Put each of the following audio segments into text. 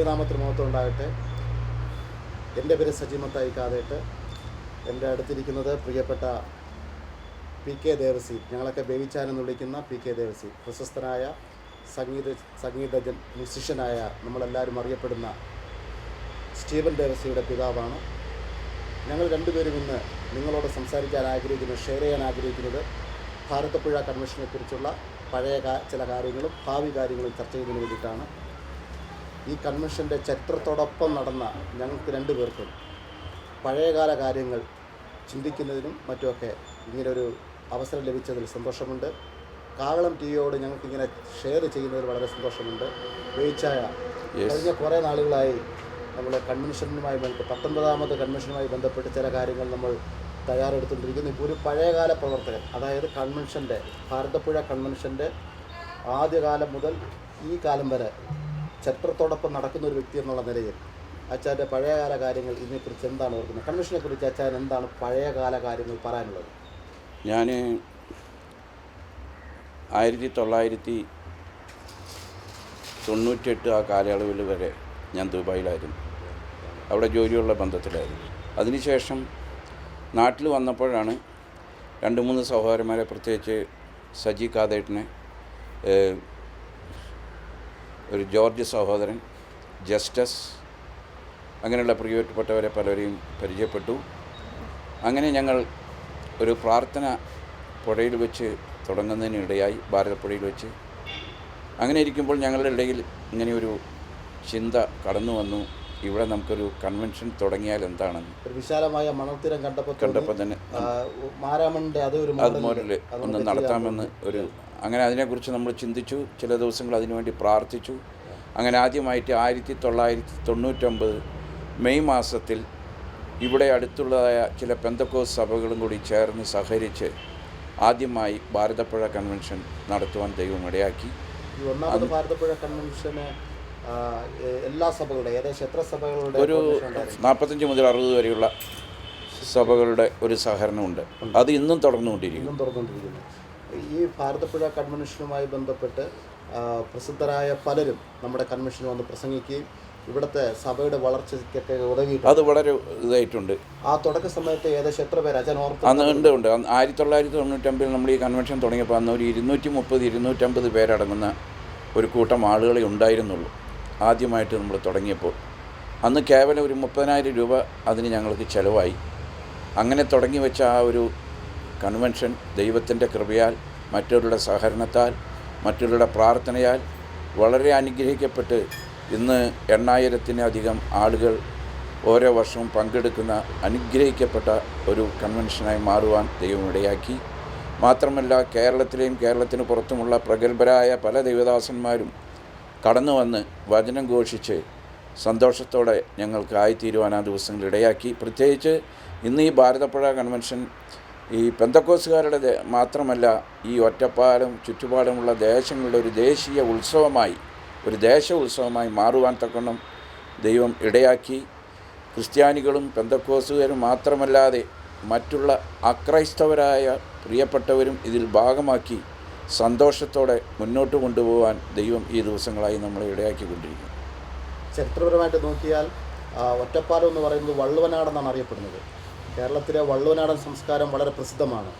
ദൈവനാമത്തിന് മഹത്വം ഉണ്ടാകട്ടെ. എന്റെ പേര് സജീമത്തായി കാതേട്ട് എന്റെ അടുത്തിരിക്കുന്നത് പ്രിയപ്പെട്ട പി കെ ദേവസി. ഞങ്ങളൊക്കെ ബേബിച്ചാൻ എന്ന് വിളിക്കുന്ന പി കെ ദേവസി. പ്രശസ്തനായ സംഗീത സംഗീതജ്ഞൻ മ്യൂസിഷ്യനായ നമ്മളെല്ലാവരും അറിയപ്പെടുന്ന സ്റ്റീവൻ ദേവസിയുടെ പിതാവാണ്. ഞങ്ങൾ രണ്ടുപേരും ഇന്ന് നിങ്ങളോട് സംസാരിക്കാൻ ആഗ്രഹിക്കുന്നു ഷെയർ ചെയ്യാൻ ആഗ്രഹിക്കുന്നത് ഭാരതപ്പുഴ കൺവെൻഷനെക്കുറിച്ചുള്ള പഴയ ചില കാര്യങ്ങളും ഭാവി കാര്യങ്ങളും ചർച്ച ചെയ്യുന്നതിന് വേണ്ടിയിട്ടാണ്. ഈ കൺവെൻഷന്റെ ചരിത്രത്തോടൊപ്പം നടന്ന ഞങ്ങൾക്ക് രണ്ടുപേർക്കും പഴയകാല കാര്യങ്ങൾ ചിന്തിക്കുന്നതിനും മറ്റുമൊക്കെ ഇങ്ങനൊരു അവസരം ലഭിച്ചതിൽ സന്തോഷമുണ്ട്. കാവളം ടി വിയോട് ഞങ്ങൾക്കിങ്ങനെ ഷെയർ ചെയ്യുന്നതിൽ വളരെ സന്തോഷമുണ്ട്. വേയിച്ചായ കഴിഞ്ഞ കുറേ നാളുകളായി നമ്മൾ കൺവെൻഷനുമായി ബന്ധപ്പെട്ട് പത്തൊൻപതാമത് കൺവെൻഷനുമായി ബന്ധപ്പെട്ട് ചില കാര്യങ്ങൾ നമ്മൾ തയ്യാറെടുത്തുകൊണ്ടിരിക്കുന്നു. ഇപ്പോൾ ഒരു പഴയകാല പ്രവർത്തകൻ അതായത് കൺവെൻഷന്റെ ഭാരതപ്പുഴ കൺവെൻഷന്റെ ആദ്യകാലം മുതൽ ഈ കാലം വരെ ചരിത്രത്തോടൊപ്പം നടക്കുന്ന ഒരു വ്യക്തി എന്നുള്ള നിലയിൽ അച്ചാന്റെ പഴയകാല കാര്യങ്ങൾ ഇതിനെക്കുറിച്ച് എന്താണ് ഓർക്കുന്നത്? കൺവെൻഷനെ കുറിച്ച് അച്ചാൻ എന്താണ് പഴയകാല കാര്യങ്ങൾ പറയാനുള്ളത്? ഞാൻ ആയിരത്തി തൊള്ളായിരത്തി തൊണ്ണൂറ്റെട്ട് ആ കാലയളവിൽ വരെ ഞാൻ ദുബായിലായിരുന്നു. അവിടെ ജോലിയുള്ള ബന്ധത്തിലായിരുന്നു. അതിനുശേഷം നാട്ടിൽ വന്നപ്പോഴാണ് രണ്ട് മൂന്ന് സഹോദരന്മാരെ പ്രത്യേകിച്ച് സജി കാതേട്ടിനെ ഒരു ജോർജ് സഹോദരൻ ജസ്റ്റിസ് അങ്ങനെയുള്ള പ്രിയപ്പെട്ടവരെ പലരെയും പരിചയപ്പെട്ടു. അങ്ങനെ ഞങ്ങൾ ഒരു പ്രാർത്ഥന പുഴയിൽ വെച്ച് തുടങ്ങുന്നതിനിടയായി ഭാരതപ്പുഴയിൽ വെച്ച്. അങ്ങനെ ഇരിക്കുമ്പോൾ ഞങ്ങളുടെ ഇടയിൽ ഇങ്ങനെ ഒരു ചിന്ത കടന്നു വന്നു. ഇവിടെ നമുക്കൊരു കൺവെൻഷൻ തുടങ്ങിയാൽ എന്താണെന്ന്. ഒരു വിശാലമായ മണൽത്തീരം കണ്ടപ്പോൾ കണ്ടപ്പോൾ തന്നെ. മാരാമണിന്റെ അത് ഒരു ഒന്ന് നടത്താമെന്ന് ഒരു അങ്ങനെ അതിനെക്കുറിച്ച് നമ്മൾ ചിന്തിച്ചു. ചില ദിവസങ്ങൾ അതിനുവേണ്ടി പ്രാർത്ഥിച്ചു. അങ്ങനെ ആദ്യമായിട്ട് ആയിരത്തി തൊള്ളായിരത്തി തൊണ്ണൂറ്റൊമ്പത് മെയ് മാസത്തിൽ ഇവിടെ അടുത്തുള്ളതായ ചില പെന്തക്കോസ് സഭകളും കൂടി ചേർന്ന് സഹകരിച്ച് ആദ്യമായി ഭാരതപ്പുഴ കൺവെൻഷൻ നടത്തുവാൻ ദൈവം ഇടയാക്കി. ഒന്നാമത് ഭാരതപ്പുഴ കൺവെൻഷന് എല്ലാ സഭകളുടെ ഏകദേശം എത്ര സഭകളുടെ ഒരു നാൽപ്പത്തഞ്ച് മുതൽ അറുപത് വരെയുള്ള സഭകളുടെ ഒരു സഹകരണമുണ്ട്. അത് ഇന്നും തുടർന്നുകൊണ്ടിരിക്കുന്നു. ഈ ഭാരതപ്പുഴ കൺവെൻഷനുമായി ബന്ധപ്പെട്ട് പ്രസിദ്ധരായ പലരും നമ്മുടെ കൺവെൻഷന് വന്ന് പ്രസംഗിക്കുകയും ഇവിടുത്തെ സഭയുടെ വളർച്ചയ്ക്കൊക്കെ ഉതകിയിട്ടുണ്ട്. അത് വളരെ ഇതായിട്ടുണ്ട്. ആ തുടക്ക സമയത്ത് ഏകദേശം എത്ര പേര്? അച്ഛൻ ഓർത്ത് അന്ന് ഉണ്ട് ഉണ്ട്. ആയിരത്തി തൊള്ളായിരത്തി തൊണ്ണൂറ്റമ്പതിൽ നമ്മൾ ഈ കൺവെൻഷൻ തുടങ്ങിയപ്പോൾ അന്ന് ഒരു ഇരുന്നൂറ്റി മുപ്പത് ഇരുന്നൂറ്റമ്പത് പേരടങ്ങുന്ന ഒരു കൂട്ടം ആളുകളെ ഉണ്ടായിരുന്നുള്ളൂ ആദ്യമായിട്ട് നമ്മൾ തുടങ്ങിയപ്പോൾ. അന്ന് കേവലം ഒരു മുപ്പതിനായിരം രൂപ അതിന് ഞങ്ങൾക്ക് ചിലവായി. അങ്ങനെ തുടങ്ങി വെച്ച ആ ഒരു കൺവെൻഷൻ ദൈവത്തിന്റെ കൃപയാൽ മറ്റുള്ളവരുടെ സഹകരണത്താൽ മറ്റുള്ളവരുടെ പ്രാർത്ഥനയാൽ വളരെ അനുഗ്രഹിക്കപ്പെട്ട് ഇന്ന് എണ്ണായിരത്തിനധികം ആളുകൾ ഓരോ വർഷവും പങ്കെടുക്കുന്ന അനുഗ്രഹിക്കപ്പെട്ട ഒരു കൺവെൻഷനായി മാറുവാൻ ദൈവം ഇടയാക്കി. മാത്രമല്ല കേരളത്തിലെയും കേരളത്തിന് പുറത്തുമുള്ള പ്രഗത്ഭരായ പല ദൈവദാസന്മാരും കടന്നു വന്ന് വചനം ഘോഷിച്ച് സന്തോഷത്തോടെ ഞങ്ങൾക്ക് ആയിത്തീരുവാൻ ആ ദിവസങ്ങൾ ഇടയാക്കി. പ്രത്യേകിച്ച് ഇന്ന് ഈ ഭാരതപ്പുഴ കൺവെൻഷൻ ഈ പെന്തക്കോസുകാരുടെ മാത്രമല്ല ഈ ഒറ്റപ്പാലും ചുറ്റുപാടുമുള്ള ദേശങ്ങളുടെ ഒരു ദേശീയ ഉത്സവമായി ഒരു ദേശ ഉത്സവമായി മാറുവാൻ തക്കണം ദൈവം ഇടയാക്കി. ക്രിസ്ത്യാനികളും പെന്തക്കോസുകാരും മാത്രമല്ലാതെ മറ്റുള്ള അക്രൈസ്തവരായ പ്രിയപ്പെട്ടവരും ഇതിൽ ഭാഗമാക്കി സന്തോഷത്തോടെ മുന്നോട്ട് കൊണ്ടുപോകാൻ ദൈവം ഈ ദിവസങ്ങളായി നമ്മളെ ഇടയാക്കിക്കൊണ്ടിരിക്കുന്നു. ചരിത്രപരമായിട്ട് നോക്കിയാൽ ഒറ്റപ്പാലം എന്ന് പറയുന്നത് വള്ളുവനാടെന്നാണ് അറിയപ്പെടുന്നത്. കേരളത്തിലെ വള്ളുവനാടൻ സംസ്കാരം വളരെ പ്രസിദ്ധമാണ്.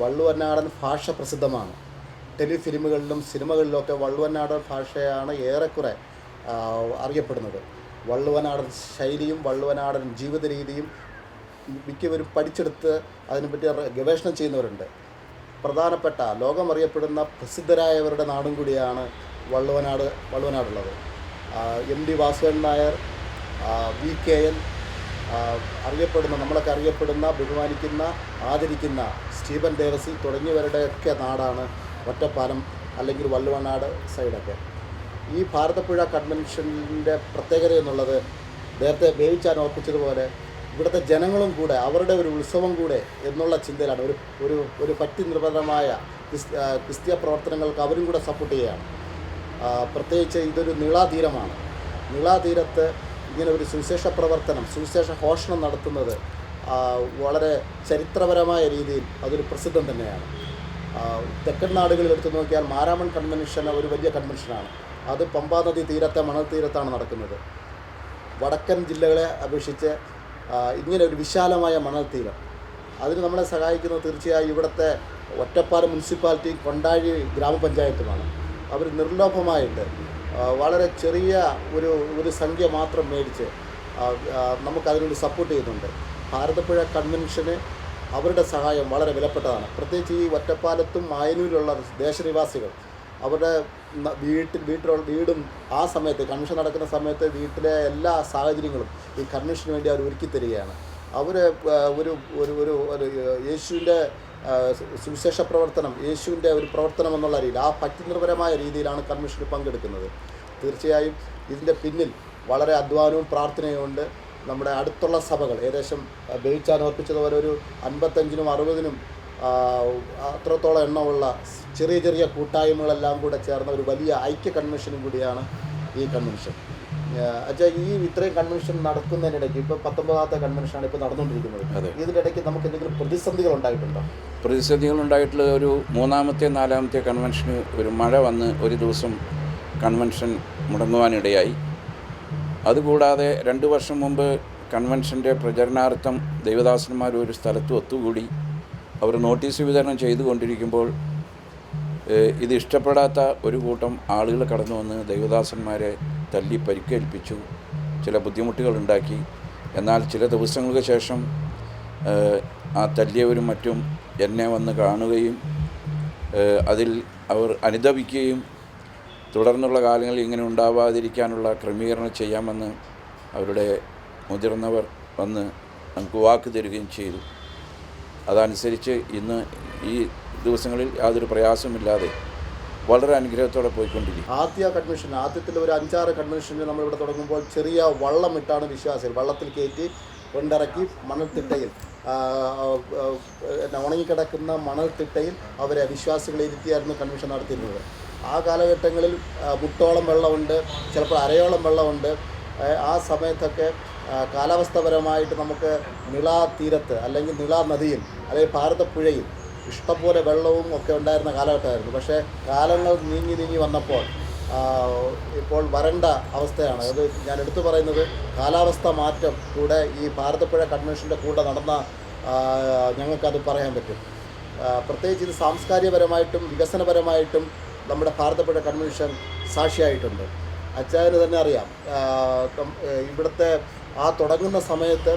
വള്ളുവനാടൻ ഭാഷ പ്രസിദ്ധമാണ്. ടെലിഫിലിമുകളിലും സിനിമകളിലുമൊക്കെ വള്ളുവനാടൻ ഭാഷയാണ് ഏറെക്കുറെ അറിയപ്പെടുന്നത്. വള്ളുവനാടൻ ശൈലിയും വള്ളുവനാടൻ ജീവിത രീതിയും മിക്കവരും പഠിച്ചെടുത്ത് അതിനെപ്പറ്റി ഗവേഷണം ചെയ്യുന്നവരുണ്ട്. പ്രധാനപ്പെട്ട ലോകമറിയപ്പെടുന്ന പ്രസിദ്ധരായവരുടെ നാടും കൂടിയാണ് Valluvanad വള്ളുവനാടുള്ളത്. M D Vasudevan Nair V K N അറിയപ്പെടുന്ന നമ്മളൊക്കെ അറിയപ്പെടുന്ന ബഹുമാനിക്കുന്ന ആദരിക്കുന്ന സ്റ്റീഫൻ ദേവസി തുടങ്ങിയവരുടെയൊക്കെ നാടാണ് ഒറ്റപ്പാലം അല്ലെങ്കിൽ വള്ളുവനാട് സൈഡൊക്കെ. ഈ ഭാരതപ്പുഴ കൺവെൻഷന്റെ പ്രത്യേകത എന്നുള്ളത് നേരത്തെ വേവിച്ചാൻ ഓർപ്പിച്ചതുപോലെ ഇവിടുത്തെ ജനങ്ങളും കൂടെ അവരുടെ ഒരു ഉത്സവം കൂടെ എന്നുള്ള ചിന്തയിലാണ്. ഒരു ഒരു ഒരു പറ്റി നിർബന്ധമായ ക്രിസ്ത്യ പ്രവർത്തനങ്ങൾക്ക് അവരും കൂടെ സപ്പോർട്ട് ചെയ്യുകയാണ്. പ്രത്യേകിച്ച് ഇതൊരു നീളാതീരമാണ്. നീളാതീരത്ത് ഇങ്ങനെ ഒരു സുവിശേഷ പ്രവർത്തനം സുവിശേഷ ഘോഷണം നടത്തുന്നത് വളരെ ചരിത്രപരമായ രീതിയിൽ അതൊരു പ്രസിദ്ധം തന്നെയാണ്. തെക്കൻ നാടുകളിൽ എടുത്തു നോക്കിയാൽ മാരാമൺ കൺവെൻഷൻ ഒരു വലിയ കൺവെൻഷനാണ് അത് പമ്പാ നദി തീരത്തെ മണൽ തീരത്താണ് നടക്കുന്നത്. വടക്കൻ ജില്ലകളെ അപേക്ഷിച്ച് ഇങ്ങനെ ഒരു വിശാലമായ മണൽ തീരം. അതിന് നമ്മളെ സഹായിക്കുന്നത് തീർച്ചയായും ഇവിടുത്തെ ഒറ്റപ്പാലം മുനിസിപ്പാലിറ്റി കൊണ്ടാഴി ഗ്രാമപഞ്ചായത്തുമാണ്. അവർ നിർലോഭമായിട്ട് വളരെ ചെറിയ ഒരു ഒരു സംഖ്യ മാത്രം മേടിച്ച് നമുക്ക് സപ്പോർട്ട് ചെയ്യുന്നുണ്ട്. ഭാരതപ്പുഴ കൺവെൻഷന് അവരുടെ സഹായം വളരെ വിലപ്പെട്ടതാണ്. പ്രത്യേകിച്ച് ഈ ഒറ്റപ്പാലത്തും മായനൂരിലുള്ള ദേശനിവാസികൾ അവരുടെ വീട്ടിൽ വീട്ടിലുള്ള വീടും ആ സമയത്ത് കൺവെൻഷൻ നടക്കുന്ന സമയത്ത് വീട്ടിലെ എല്ലാ സാഹചര്യങ്ങളും ഈ കൺവെൻഷന് വേണ്ടി അവർ ഒരുക്കി തരികയാണ് അവർ ഒരു ഒരു ഒരു യേശുവിന്റെ സുവിശേഷ പ്രവർത്തനം യേശുവിന്റെ ഒരു പ്രവർത്തനം എന്നുള്ള രീതിയിൽ ആ ഭക്തിനിർഭരമായ രീതിയിലാണ് കൺവെൻഷനിൽ പങ്കെടുക്കുന്നത്. തീർച്ചയായും ഇതിന്റെ പിന്നിൽ വളരെ അധ്വാനവും പ്രാർത്ഥനയും ഉണ്ട്. നമ്മുടെ അടുത്തുള്ള സഭകൾ ഏകദേശം ബേച്ചാൻ ഓർപ്പിച്ചതുപോലെ ഒരു അൻപത്തഞ്ചിനും അറുപതിനും അത്രത്തോളം എണ്ണമുള്ള ചെറിയ ചെറിയ കൂട്ടായ്മകളെല്ലാം കൂടെ ചേർന്ന ഒരു വലിയ ഐക്യ കൺവെൻഷനും കൂടിയാണ് ഈ കൺവെൻഷൻ അച്ഛാ ഈ ഇത്രയും കൺവെൻഷൻ നടക്കുന്നതിനിടയ്ക്ക് ഇപ്പോൾ പത്തൊമ്പതാമത്തെ കൺവെൻഷനാണ് ഇപ്പോൾ നടന്നുകൊണ്ടിരിക്കുന്നത്. ഇതിനിടയ്ക്ക് നമുക്ക് എന്തെങ്കിലും പ്രതിസന്ധികൾ ഉണ്ടായിട്ടുണ്ടോ? പ്രതിസന്ധികളുണ്ടായിട്ടുള്ള ഒരു മൂന്നാമത്തെ നാലാമത്തെ കൺവെൻഷന് ഒരു മഴ വന്ന് ഒരു ദിവസം കൺവെൻഷൻ മുടങ്ങുവാനിടയായി. അതുകൂടാതെ രണ്ട് വർഷം മുമ്പ് കൺവെൻഷന്റെ പ്രചരണാർത്ഥം ദൈവദാസന്മാർ ഒരു സ്ഥലത്ത് ഒത്തുകൂടി അവർ നോട്ടീസ് വിതരണം ചെയ്തുകൊണ്ടിരിക്കുമ്പോൾ ഇത് ഇഷ്ടപ്പെടാത്ത ഒരു കൂട്ടം ആളുകൾ കടന്നു വന്ന് ദൈവദാസന്മാരെ തല്ലി പരിക്കേൽപ്പിച്ചു ചില ബുദ്ധിമുട്ടുകൾ ഉണ്ടാക്കി. എന്നാൽ ചില ദിവസങ്ങൾക്ക് ശേഷം ആ തല്ലിയവരും മറ്റും എന്നെ വന്ന് കാണുകയും അതിൽ അവർ അനുദപിക്കുകയും തുടർന്നുള്ള കാലങ്ങളിൽ ഇങ്ങനെ ഉണ്ടാവാതിരിക്കാനുള്ള ക്രമീകരണം ചെയ്യാമെന്ന് അവരുടെ മുതിർന്നവർ വന്ന് നമുക്ക് വാക്ക് തരികയും ചെയ്തു. അതനുസരിച്ച് ഇന്ന് ഈ ദിവസങ്ങളിൽ യാതൊരു പ്രയാസമില്ലാതെ വളരെ അനുഗ്രഹത്തോടെ പോയിക്കൊണ്ടിരിക്കും ആദ്യ കൺവെൻഷൻ ആദ്യത്തിൽ ഒരു അഞ്ചാറ് കൺവെൻഷൻ നമ്മളിവിടെ തുടങ്ങുമ്പോൾ ചെറിയ വള്ളമിട്ടാണ് വിശ്വാസികൾ. വള്ളത്തിൽ കയറ്റി കൊണ്ടിറക്കി മണൽത്തിട്ടയിൽ ഉണങ്ങിക്കിടക്കുന്ന മണൽത്തിട്ടയിൽ അവരെ വിശ്വാസികളെ ഇരുത്തിയായിരുന്നു കൺവെൻഷൻ നടത്തിയിരുന്നത്. ആ കാലഘട്ടങ്ങളിൽ മുട്ടോളം വെള്ളമുണ്ട് ചിലപ്പോൾ അരയോളം വെള്ളമുണ്ട്. ആ, സമയത്തൊക്കെ കാലാവസ്ഥപരമായിട്ട് നമുക്ക് നിള തീരത്ത് അല്ലെങ്കിൽ നിള നദിയിൽ അല്ലെങ്കിൽ ഭാരതപ്പുഴയിൽ ഇഷ്ടംപോലെ വെള്ളവും ഒക്കെ ഉണ്ടായിരുന്ന കാലഘട്ടമായിരുന്നു. പക്ഷേ കാലങ്ങൾ നീങ്ങി നീങ്ങി വന്നപ്പോൾ ഇപ്പോൾ വരണ്ട അവസ്ഥയാണ്. അത് ഞാൻ എടുത്തു പറയുന്നത് കാലാവസ്ഥ മാറ്റം കൂടെ ഈ ഭാരതപ്പുഴ കൺവെൻഷന്റെ കൂടെ നടന്ന ഞങ്ങൾക്കത് പറയാൻ പറ്റും. പ്രത്യേകിച്ച് ഇത് സാംസ്കാരികപരമായിട്ടും വികസനപരമായിട്ടും നമ്മുടെ ഭാരതപ്പുഴ കൺവെൻഷൻ സാക്ഷിയായിട്ടുണ്ട്. അച്ചായന് തന്നെ അറിയാം. ഇവിടുത്തെ ആ തുടങ്ങുന്ന സമയത്ത്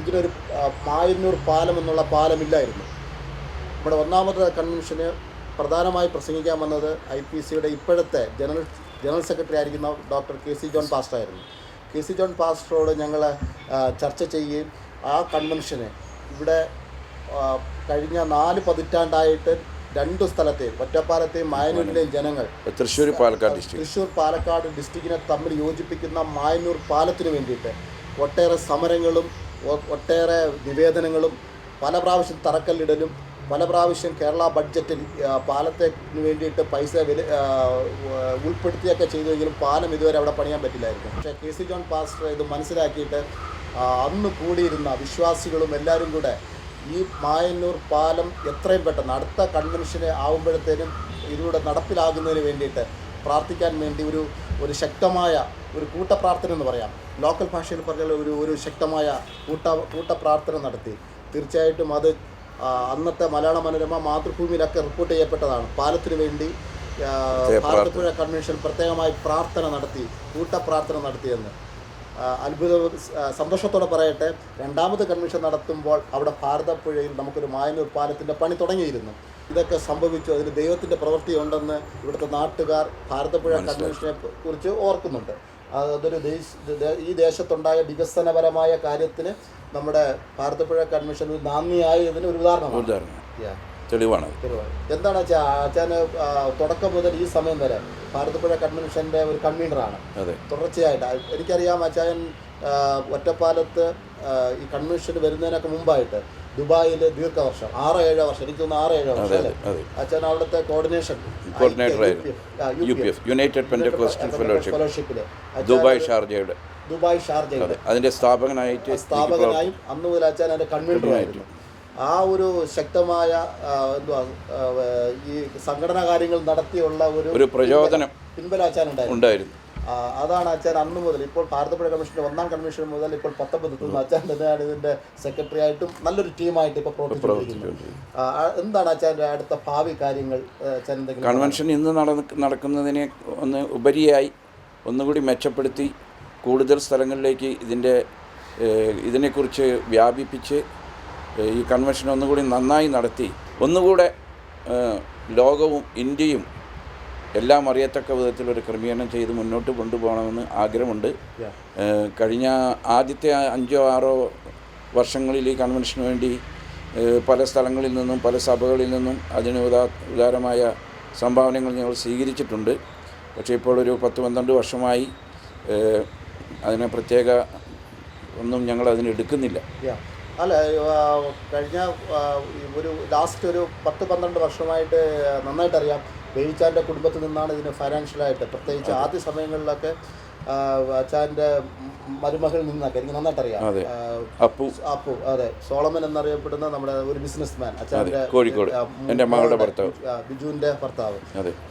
ഇതിനൊരു മായന്നൂർ പാലം എന്നുള്ള പാലമില്ലായിരുന്നു. നമ്മുടെ ഒന്നാമത്തെ കൺവെൻഷന് പ്രധാനമായി പ്രസംഗിക്കാൻ വന്നത് ഐ പി സിയുടെ ഇപ്പോഴത്തെ ജനറൽ ജനറൽ സെക്രട്ടറി ആയിരിക്കുന്ന ഡോക്ടർ കെ സി ജോൺ പാസ്റ്ററായിരുന്നു. കെ സി ജോൺ പാസ്റ്ററോട് ഞങ്ങൾ ചർച്ച ചെയ്യുകയും ആ കൺവെൻഷന് ഇവിടെ കഴിഞ്ഞ നാല് പതിറ്റാണ്ടായിട്ട് രണ്ടു സ്ഥലത്തെയും ഒറ്റപ്പാലത്തെയും മായനൂരിലെയും ജനങ്ങൾ തൃശ്ശൂർ പാലക്കാട് ഡിസ്ട്രിക്ട് തൃശ്ശൂർ പാലക്കാട് ഡിസ്ട്രിക്റ്റിനെ തമ്മിൽ യോജിപ്പിക്കുന്ന മായനൂർ പാലത്തിന് വേണ്ടിയിട്ട് ഒട്ടേറെ സമരങ്ങളും ഒട്ടേറെ നിവേദനങ്ങളും പല പ്രാവശ്യം തറക്കല്ലിടലും പല പ്രാവശ്യം കേരള ബഡ്ജറ്റിൽ പാലത്തെ പാലത്തിന് വേണ്ടിയിട്ട് പൈസ വില ഉൾപ്പെടുത്തിയൊക്കെ ചെയ്തുവെങ്കിലും പാലം ഇതുവരെ അവിടെ പണിയാൻ പറ്റില്ലായിരുന്നു. പക്ഷേ കെ സി ജോൺ പാസ്റ്റർ ഇത് മനസ്സിലാക്കിയിട്ട് അന്ന് കൂടിയിരുന്ന വിശ്വാസികളും എല്ലാവരും കൂടെ ഈ മായന്നൂർ പാലം എത്രയും പെട്ടെന്ന് അടുത്ത കൺവെൻഷന് ആകുമ്പോഴത്തേനും ഇതിലൂടെ നടപ്പിലാകുന്നതിന് വേണ്ടിയിട്ട് പ്രാർത്ഥിക്കാൻ വേണ്ടി ഒരു ഒരു ശക്തമായ ഒരു കൂട്ടപ്രാർത്ഥന എന്ന് പറയാം. ലോക്കൽ ഭാഷയിൽ പറഞ്ഞാൽ ഒരു ഒരു ശക്തമായ കൂട്ട കൂട്ടപ്രാർത്ഥന നടത്തി. തീർച്ചയായിട്ടും അത് അന്നത്തെ മലയാള മനോരമ മാതൃഭൂമിയിലൊക്കെ റിപ്പോർട്ട് ചെയ്യപ്പെട്ടതാണ്. പാലത്തിന് വേണ്ടി ഭാരതപ്പുഴ കൺവെൻഷൻ പ്രത്യേകമായി പ്രാർത്ഥന നടത്തി കൂട്ടപ്രാർത്ഥന നടത്തിയെന്ന്. അത്ഭുത സന്തോഷത്തോടെ പറയട്ടെ രണ്ടാമത് കൺവെൻഷൻ നടത്തുമ്പോൾ അവിടെ ഭാരതപ്പുഴയിൽ നമുക്കൊരു മായനൂർ പാലത്തിന്റെ പണി തുടങ്ങിയിരുന്നു. ഇതൊക്കെ സംഭവിച്ചു അതിന് ദൈവത്തിന്റെ പ്രവൃത്തി ഉണ്ടെന്ന് ഇവിടുത്തെ നാട്ടുകാർ ഭാരതപ്പുഴ കൺവെൻഷനെ കുറിച്ച് ഓർക്കുന്നുണ്ട്. അതൊരു ഈ ദേശത്തുണ്ടായ വികസനപരമായ കാര്യത്തിന് നമ്മുടെ ഭാരതപ്പുഴ കൺവെൻഷൻ നാന്ദിയായതിന് ഒരു ഉദാഹരണമാണ്. ഉദാഹരണം. തെളിവാണ്. എന്താണ് അച്ഛാ അച്ഛന് തുടക്കം മുതൽ ഈ സമയം വരെ ഭാരതപ്പുഴ കൺവെൻഷന്റെ ഒരു കൺവീനറാണ്. തുടർച്ചയായിട്ട്. എനിക്കറിയാം അച്ചായൻ ആ, ഒറ്റപ്പാലത്ത് ഈ കൺവെൻഷന് വരുന്നതിനൊക്കെ മുമ്പായിട്ട് ദുബായിൽ ദീർഘവർഷം ആറ് ഏഴ് വർഷം എനിക്ക് തോന്നുന്നു ആറ് ഏഴ് വർഷം അല്ലേ? അച്ഛൻ അവിടുത്തെ coordination coordinator united pentecostal fellowship ഫെലോഷിപ്പിൽ Dubai ഷാർജയുടെ. ദുബായ് ഷാർജയുടെ. അതിന്റെ സ്ഥാപകനായിട്ട് സ്ഥാപകനായും അന്ന് മുതൽ അച്ഛൻ എന്റെ കൺവീനറുമായിരുന്നു ആ ഒരു ശക്തമായ എന്തുവാ ഈ സംഘടനാ കാര്യങ്ങൾ നടത്തിയുള്ള ഒരു പ്രചോദനം പിൻബലാച്ചാൻ ഉണ്ടായിരുന്നു. അതാണ് അച്ഛൻ അന്ന് മുതൽ. ഇപ്പോൾ ഭാരതപ്പുഴ കമ്മീഷന്റെ ഒന്നാം കമ്മീഷൻ മുതൽ ഇപ്പോൾ പത്തൊമ്പത് എത്തുന്ന. അച്ഛൻ തന്നെയാണ് ഇതിന്റെ സെക്രട്ടറി ആയിട്ടും നല്ലൊരു ടീമായിട്ട് ഇപ്പോൾ പ്രവർത്തിച്ചുകൊണ്ടിരിക്കുന്നത് എന്താണ് അച്ഛന്റെ അടുത്ത ഭാവി കാര്യങ്ങൾ അച്ഛൻ കൺവെൻഷൻ ഇന്ന് നട- നടക്കുന്നതിനെ ഒന്ന് ഉപരിയായി ഒന്നുകൂടി മെച്ചപ്പെടുത്തി കൂടുതൽ സ്ഥലങ്ങളിലേക്ക് ഇതിന്റെ ഇതിനെക്കുറിച്ച് വ്യാപിപ്പിച്ച് ഈ കൺവെൻഷൻ ഒന്നുകൂടി നന്നായി നടത്തി. ഒന്നുകൂടെ ലോകവും ഇന്ത്യയും എല്ലാം അറിയത്തക്ക വിധത്തിൽ ഒരു ക്രമീകരണം ചെയ്ത് മുന്നോട്ട് കൊണ്ടുപോകണമെന്ന് ആഗ്രഹമുണ്ട്. കഴിഞ്ഞ ആദ്യത്തെ അഞ്ചോ ആറോ വർഷങ്ങളിൽ ഈ കൺവെൻഷന് വേണ്ടി പല സ്ഥലങ്ങളിൽ നിന്നും പല സഭകളിൽ നിന്നും അതിന് ഉദാ ഉദാരമായ സംഭാവനകൾ ഞങ്ങൾ സ്വീകരിച്ചിട്ടുണ്ട്. പക്ഷേ ഇപ്പോൾ ഒരു പത്ത് പന്ത്രണ്ട് വർഷമായി അതിനെ പ്രത്യേക ഒന്നും ഞങ്ങൾ അതിന് എടുക്കുന്നില്ല. അല്ല കഴിഞ്ഞ ഒരു ലാസ്റ്റ് ഒരു പത്ത് പന്ത്രണ്ട് വർഷമായിട്ട് നന്നായിട്ട് അറിയാം ബേബിച്ചാന്റെ കുടുംബത്തിൽ നിന്നാണ് ഇതിന് ഫൈനാൻഷ്യലായിട്ട് പ്രത്യേകിച്ച് ആദ്യ സമയങ്ങളിലൊക്കെ അച്ചാന്റെ മരുമകളിൽ നിന്നൊക്കെ എനിക്ക് നന്നായിട്ട് അറിയാം അതെ. ആ, അപ്പു. അപ്പു അതെ. സോളമൻ എന്നറിയപ്പെടുന്ന നമ്മുടെ ഒരു ബിസിനസ് മാൻ കോഴിക്കോട്. എന്റെ മകളുടെ ഭർത്താവ്. ബിജുവിന്റെ ഭർത്താവ്.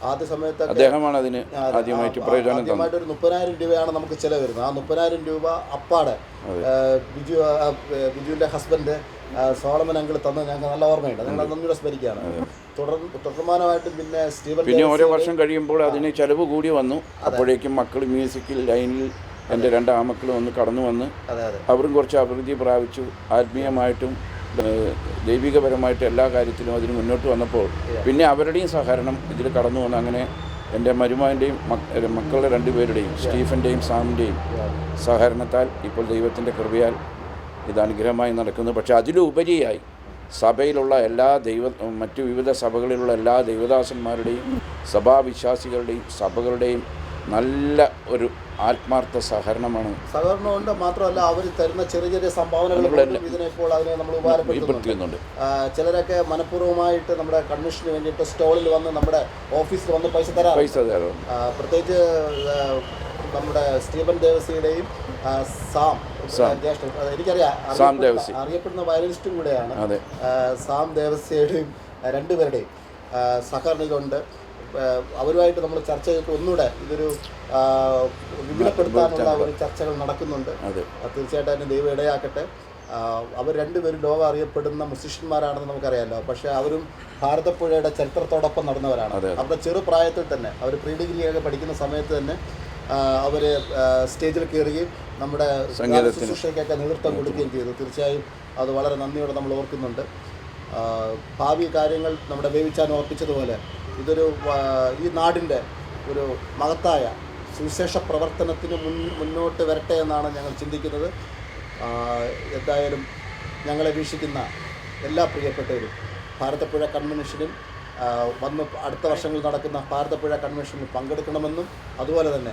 ആദ്യ സമയത്ത് അദ്ദേഹമാണ് അതിന് ആദ്യമായിട്ട് ആദ്യമായിട്ട് ഒരു മുപ്പതിനായിരം രൂപയാണ് നമുക്ക് ചിലവ് വരുന്നത്. ആ മുപ്പതിനായിരം രൂപ അപ്പാടെ ബിജു ബിജുവിന്റെ ബിജുവിന്റെ ഹസ്ബൻഡ് സോളമൻ അങ്കിൾ തന്നത് ഞങ്ങൾക്ക് നല്ല ഓർമ്മയുണ്ട്. ഞങ്ങൾ നന്ദിയുടെ സ്മരിക്കുകയാണ് തുടർന്ന് തുടർമാനമായിട്ടും പിന്നെ സ്റ്റീവൻ പിന്നെ ഓരോ വർഷം കഴിയുമ്പോൾ അതിന് ചെലവ് കൂടി വന്നു. അപ്പോഴേക്കും മക്കൾ മ്യൂസിക്കിൽ ലൈനിൽ എന്റെ രണ്ട് ആമക്കളും ഒന്ന് കടന്നു വന്ന് അവരും കുറച്ച് അഭിവൃദ്ധി പ്രാപിച്ചു. ആത്മീയമായിട്ടും ദൈവികപരമായിട്ട് ദൈവികപരമായിട്ടും എല്ലാ കാര്യത്തിലും അതിന് മുന്നോട്ട് വന്നപ്പോൾ പിന്നെ അവരുടെയും സഹകരണം ഇതിൽ കടന്നു വന്ന് അങ്ങനെ എന്റെ മരുമാന്റെയും മക്കളുടെ രണ്ടുപേരുടെയും സ്റ്റീഫന്റെയും സാമിന്റെയും സഹകരണത്താൽ ഇപ്പോൾ ദൈവത്തിന്റെ കൃപയാൽ ഇത് അനുഗ്രഹമായി നടക്കുന്നു പക്ഷേ അതിലുപരിയായി സഭയിലുള്ള എല്ലാ ദൈവ മറ്റു വിവിധ സഭകളിലുള്ള എല്ലാ ദൈവദാസന്മാരുടെയും സഭാവിശ്വാസികളുടെയും സഭകളുടെയും നല്ല ഒരു ആത്മാർത്ഥ സഹകരണമാണ്. സഹകരണം കൊണ്ട് മാത്രമല്ല അവർ തരുന്ന ചെറിയ ചെറിയ സംഭാവനകൾ ഇതിനെ ഇപ്പോൾ അതിനെ നമ്മൾ ഉപകാരപ്പെടുത്തുന്നുണ്ട്. ചിലരൊക്കെ മനഃപൂർവമായിട്ട് നമ്മുടെ കൺവെൻഷന് വേണ്ടിയിട്ട് സ്റ്റോളിൽ വന്ന് നമ്മുടെ ഓഫീസിൽ വന്ന് പൈസ തരാം പൈസ തരാം പ്രത്യേകിച്ച് നമ്മുടെ സ്റ്റീഫൻ ദേവസിയുടെയും സാം. ജ്യേഷ്ഠൻ. എനിക്കറിയാം. സാം അറിയപ്പെടുന്ന- ദേവസി. അറിയപ്പെടുന്ന വയലിനിസ്റ്റും കൂടെയാണ്. അതെ. സാം ദേവസ്യയുടെയും രണ്ടുപേരുടെയും സഹകരണികളുണ്ട് അവരുമായിട്ട് നമ്മൾ ചർച്ച ചെയ്തിട്ട് ഒന്നുകൂടെ ഇതൊരു വിപുലപ്പെടുത്താനുള്ള ഒരു ചർച്ചകൾ നടക്കുന്നുണ്ട്. തീർച്ചയായിട്ടും അതിന് ദൈവം ഇടയാക്കട്ടെ. അവർ രണ്ടുപേരും ലോകം അറിയപ്പെടുന്ന മുസിഷ്യന്മാരാണെന്ന് നമുക്കറിയാമല്ലോ പക്ഷേ അവരും ഭാരതപ്പുഴയുടെ ചരിത്രത്തോടൊപ്പം നടന്നവരാണ്. അവരുടെ ചെറുപ്രായത്തിൽ തന്നെ അവർ പ്രീ ഡിഗ്രി ഒക്കെ പഠിക്കുന്ന സമയത്ത് തന്നെ അവർ സ്റ്റേജിൽ കയറുകയും നമ്മുടെ ശുശ്രൂഷയ്ക്കൊക്കെ നേതൃത്വം കൊടുക്കുകയും ചെയ്തു. തീർച്ചയായും അത് വളരെ നന്ദിയോടെ നമ്മൾ ഓർക്കുന്നുണ്ട്. ഭാവി കാര്യങ്ങൾ നമ്മുടെ വേവിച്ചാൻ ഓർപ്പിച്ചതുപോലെ ഇതൊരു ഈ നാടിന്റെ ഒരു മഹത്തായ സുവിശേഷ പ്രവർത്തനത്തിന് മുൻ മുന്നോട്ട് വരട്ടെ എന്നാണ് ഞങ്ങൾ ചിന്തിക്കുന്നത്. എന്തായാലും ഞങ്ങളെ വീക്ഷിക്കുന്ന എല്ലാ പ്രിയപ്പെട്ടവരും ഭാരതപ്പുഴ കൺവെൻഷനിൽ വന്ന് അടുത്ത വർഷങ്ങളിൽ നടക്കുന്ന ഭാരതപ്പുഴ കൺവെൻഷനിൽ പങ്കെടുക്കണമെന്നും അതുപോലെ തന്നെ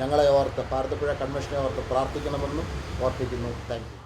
ഞങ്ങളെ ഓർത്ത് പാർത്തപ്പുഴ കൺവെൻഷനെ ഓർത്ത് പ്രാർത്ഥിക്കണമെന്നും ഓർപ്പിക്കുന്നു. താങ്ക്